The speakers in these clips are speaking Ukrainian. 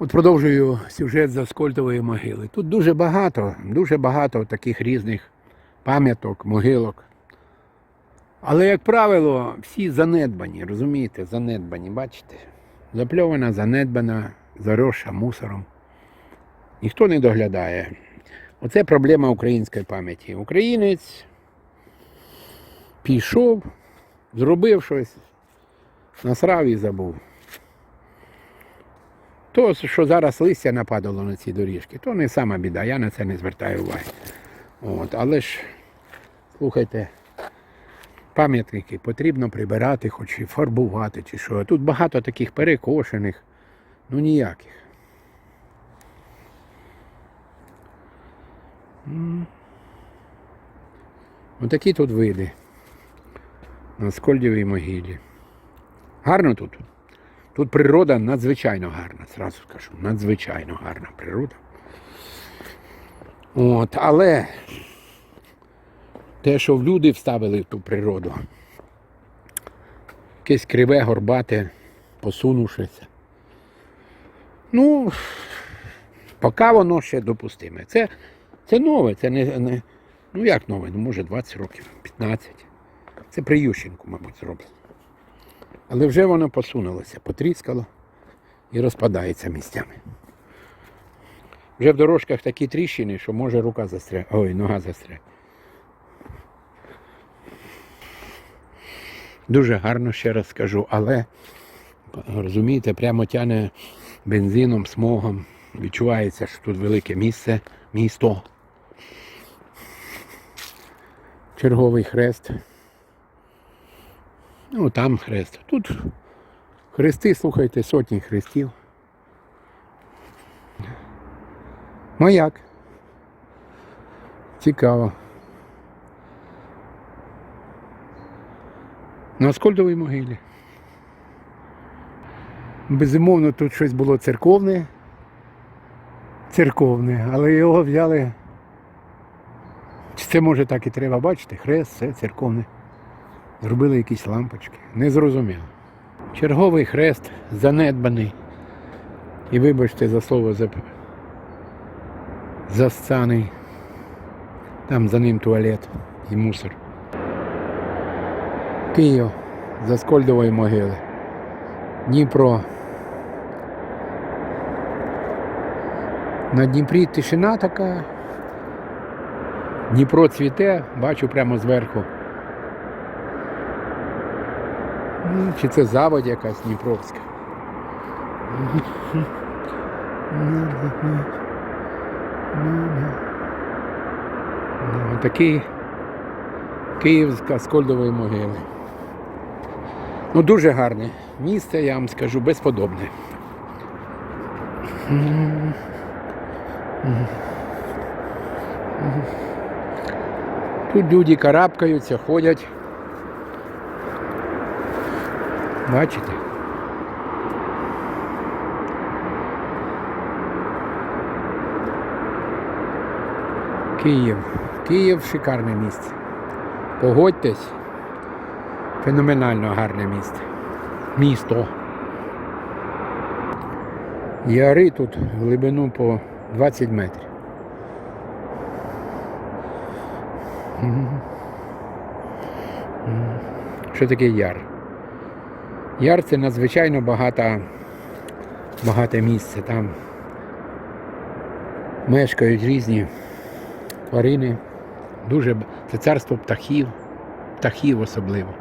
От продовжую сюжет з Аскольдової могили. Тут дуже багато, дуже багато таких різних пам'яток, могилок. Але, як правило, всі занедбані, розумієте, занедбані, бачите? Запльована, занедбана, заросша мусором. Ніхто не доглядає. Оце проблема української пам'яті. Українець пішов, зробив щось, насрав і забув. То, що зараз листя нападало на ці доріжки, то не сама біда, я на це не звертаю уваги. От, але ж, слухайте, пам'ятники потрібно прибирати, хоч і фарбувати, чи що. Тут багато таких перекошених, ну ніяких. Отакі тут види на Скольдівій могилі. Гарно тут. Тут природа надзвичайно гарна, зразу скажу, надзвичайно гарна природа. От, але те, що в люди вставили в ту природу, якесь криве, горбате, посунувшися. Ну, поки воно ще допустиме. Це, це нове, це не, не. Ну як нове? Ну, може 20 років, 15. Це при Ющенку, мабуть, зроблено. Але вже воно посунулося, потріскало і розпадається місцями. Вже в дорожках такі тріщини, що може рука застря... Ой, нога застряти. Дуже гарно, ще раз скажу, але розумієте, прямо тяне бензином, смогом. Відчувається, що тут велике місце, місто. Черговий хрест. Ну, там хрест. Тут хрести, слухайте, сотні хрестів. Маяк. Цікаво. На Аскольдовій могилі. Безумовно, тут щось було церковне. Церковне, але його взяли. Це може так і треба бачити? Хрест, це церковне. Зробили якісь лампочки. Незрозуміло. Черговий хрест занедбаний. І вибачте за слово за... засцаний. Там за ним туалет і мусор. Київ за Скольдової могили. Дніпро. На Дніпрі тишина така. Дніпро цвіте, бачу прямо зверху. Ну, Чи це заводь якась Дніпровська? Ну, Такий Київська Скольдової могили. Ну, дуже гарне місце, я вам скажу, безподобне. Тут люди карабкаються, ходять. Бачите? Київ. Київ шикарне місце. Погодьтесь. Феноменально гарне місце. Місто. Яри тут глибину по 20 метрів. Що таке яр? Яр це надзвичайно багата, багате місце. Там мешкають різні тварини. Дуже це царство птахів, птахів особливо.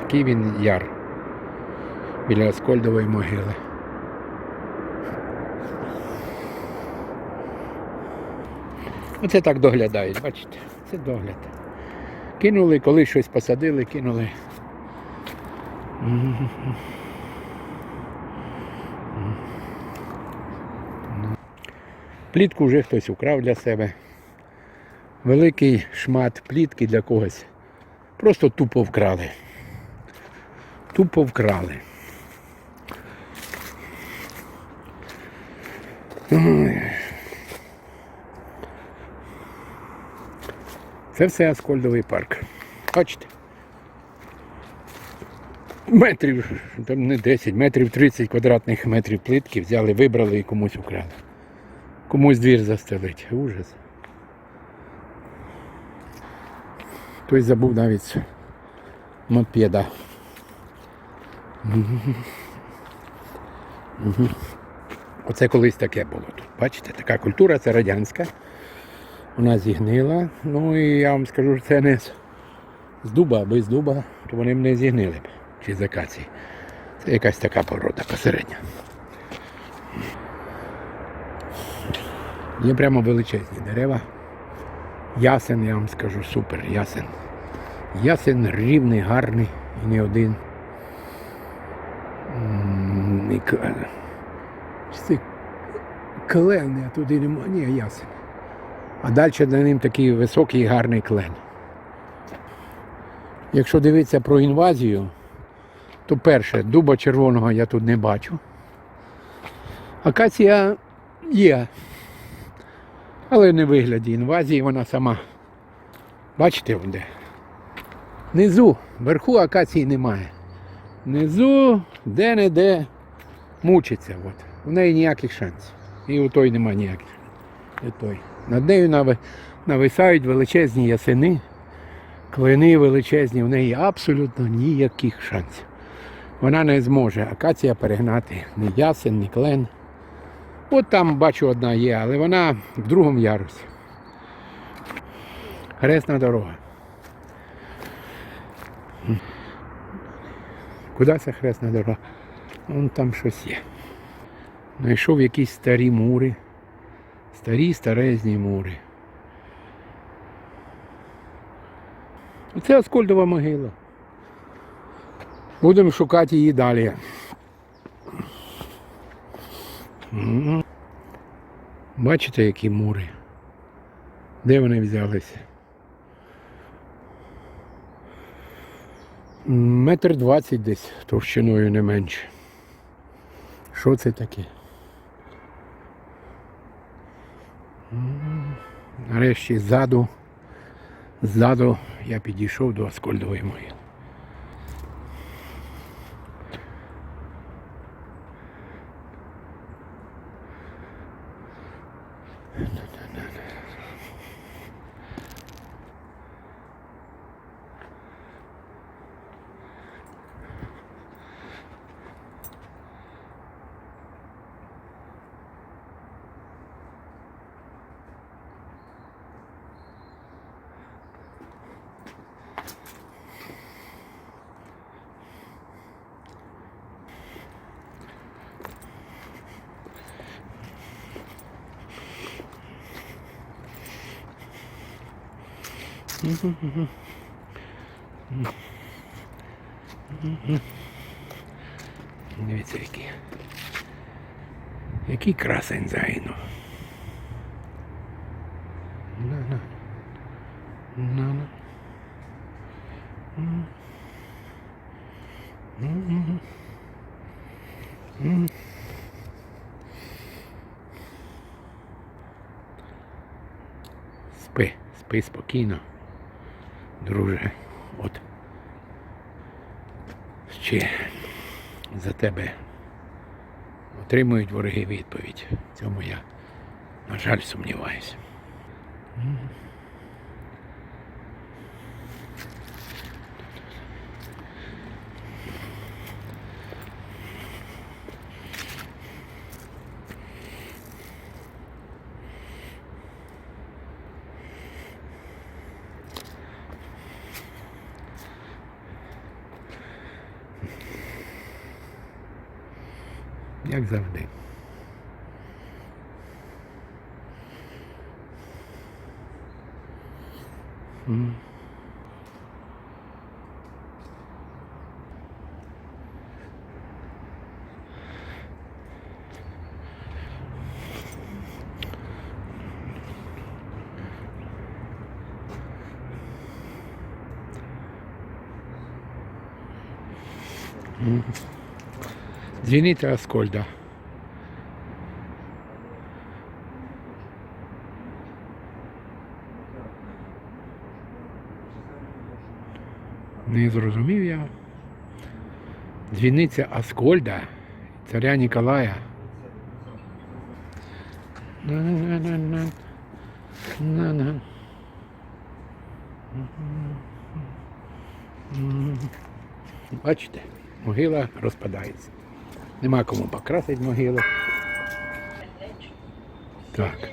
Такий він яр біля Аскольдової могили. Оце так доглядають, бачите? Це догляд. Кинули, коли щось посадили, кинули. Плітку вже хтось украв для себе. Великий шмат плітки для когось. Просто тупо вкрали. Тупо вкрали. Це все Аскольдовий парк. Бачите? метрів, там не 10, метрів 30 квадратних метрів плитки взяли, вибрали і комусь украли. Комусь двір застелить. Ужас. Хтось забув навіть мопеда. Мгм. Мгм. Оце колись таке було тут. Бачите, така культура, це радянська. Вона зігнила. Ну і я вам скажу, що це не з дуба, аби з дуба, то вони б не зігнили б. Чи з акації. Це якась така порода посередня. Є прямо величезні дерева. Ясен, я вам скажу, супер ясен. Ясен рівний, гарний і не один. Це клен, а туди нема. Ні, ясен. А далі за ним такий високий гарний клен. Якщо дивитися про інвазію, то перше, дуба червоного я тут не бачу. Акація є. Але не вигляді інвазії вона сама. Бачите де? Внизу, вверху акації немає. Внизу, де-не-де мучиться. От. У неї ніяких шансів. І у той немає ніяких. І той. Над нею нависають величезні ясени, клини величезні, в неї абсолютно ніяких шансів. Вона не зможе акація перегнати ні ясен, ні клен. От там бачу одна є, але вона в другому ярусі. Хресна дорога. Куди ця хресна дорога? Вон там щось є. Знайшов якісь старі мури. Старі старезні мури. Оце Аскольдова могила. Будемо шукати її далі. Бачите, які мури? Де вони взялися? Метр двадцять десь товщиною не менше. Що це таке? Нарешті ззаду, ззаду я підійшов до Аскольдової могили. Дивіться, які. Який красень загинув. На-на. На-на. М. М. М. Спи, спи спокійно, Друже. От. Ще за тебе отримують вороги відповідь. Цьому я, на жаль, сумніваюся. jak zawsze. Hmm. Mm-hmm. Звініть Аскольда. Не зрозумів я. Дзвіниця Аскольда, царя Ніколая. Бачите, могила розпадається. Нема кому покрасити могилу. Так.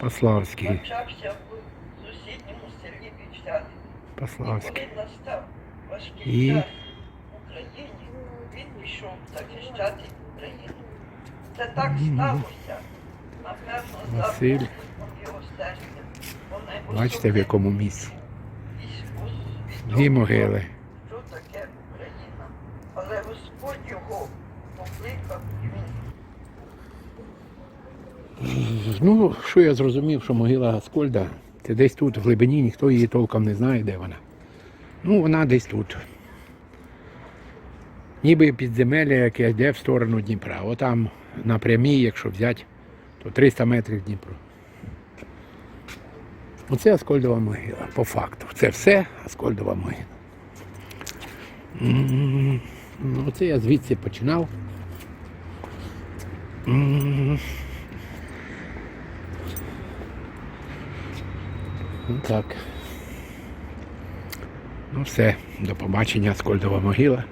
Пославський. Пославський. І? він пішов захищати Україну. Це так сталося. Напевно, Василь. Бачите, в якому місці. Дві могили. Що таке Україна? Але Господь його покликав і він Ну, що я зрозумів, що могила Аскольда, це десь тут, в глибині, ніхто її толком не знає, де вона. Ну, вона десь тут. Ніби підземелля, яке йде в сторону Дніпра. Отам на прямій, якщо взяти, то 300 метрів Дніпро. Оце Аскольдова могила, по факту. Це все Аскольдова могила. Ну, оце я звідси починав. Ну так. Ну все, до побачення, Скольдова могила.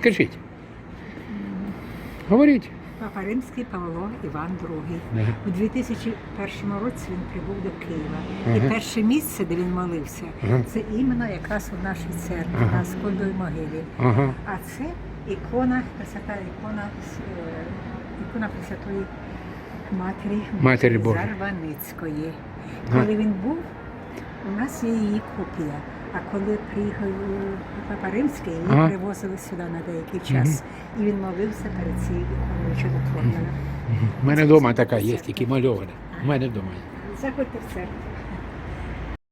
Скажіть. Говоріть. Папа Римський Павло Іван II. Да. У 2001 році він прибув до Києва. І перше місце, де він молився, це іменно якраз у нашій церкві на Скольдовій могилі. А це ікона, Пресвята ікона, е, ікона Пресвятої Матері, Матері. Зарваницької. Коли він був, у нас є її копія. А коли приїхав Папа Римський, її Ага. привозили сюди на деякий час. І він молився перед цією іконою чудотворною. У мене вдома така є, тільки мальована. У мене вдома є. Заходьте в церкву.